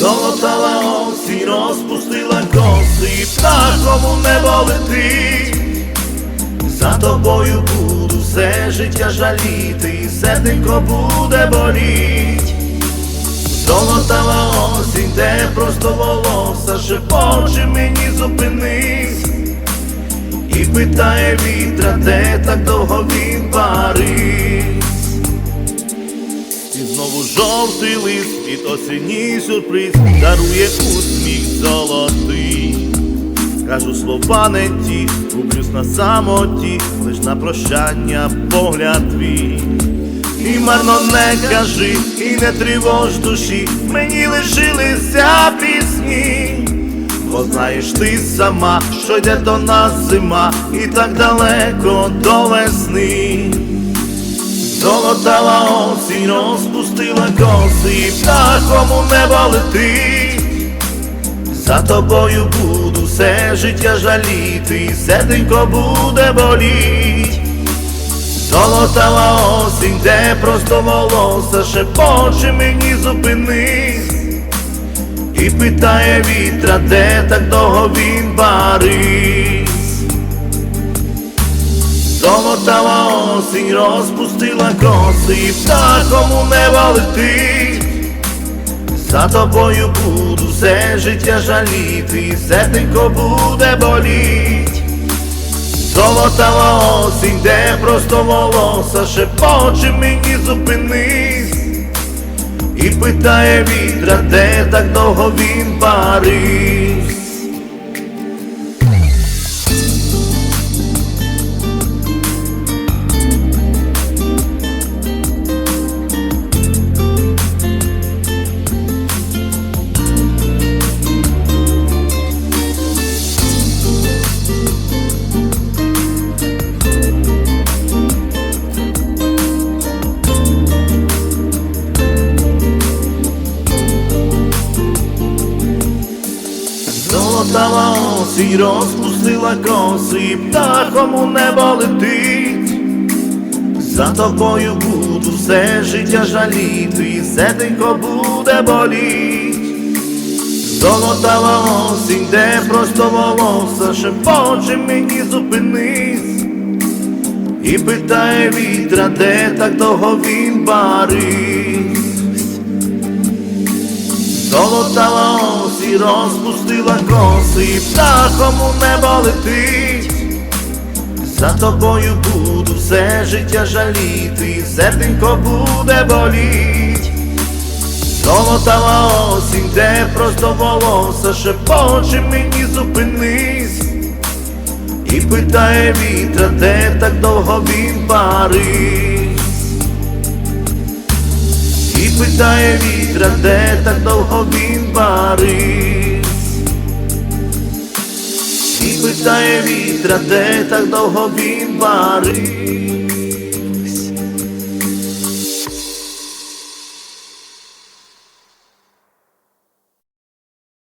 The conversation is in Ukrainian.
Золотава осінь розпустила коси, птахом у небо летить. За тобою буду все життя жаліти, серденько буде боліть. Золотава осінь, де просто волоса, шепоче мені зупинись. І питає вітра, де так довго він парить. Жовтий лист від осені сюрприз дарує усміх золотий. Кажу слова не ті, гублюсь на самоті, лиш на прощання погляд твій. І марно не кажи, і не тривож душі, мені лишилися пісні. Бо знаєш ти сама, що йде до нас зима, і так далеко до весни. Золотава осінь розпустила коси, і птахом у небо летить. За тобою буду все життя жаліти, і серденько буде боліть. Золотава осінь, де просто волоса шепоче мені зупинись. І питає вітра, де так довго він парить. Золотава осінь розпустила коси, і птахом у летить. За тобою буду все життя жаліти, і серденько буде боліть. Золотава осінь, де просто волоса шепоче мені зупинись. І питає вітра, де так довго він парить. Золотава осінь розпустила коси, птахом у небо летить. За тобою буду все життя жаліти, і серденько буде боліть. Золотава осінь, де просто волоса шепоче мені зупинись. І питає вітра, де так довго він парить. Золотава осінь розпустила коси, і птахом у небо летить. За тобою буду все життя жаліти, і серденько буде боліть. Золотава осінь, де просто волоса шепоче мені зупинись. І питає вітра, де так довго він парить. І питає вітра, де так довго він парить. І вітра, де так довго він парить.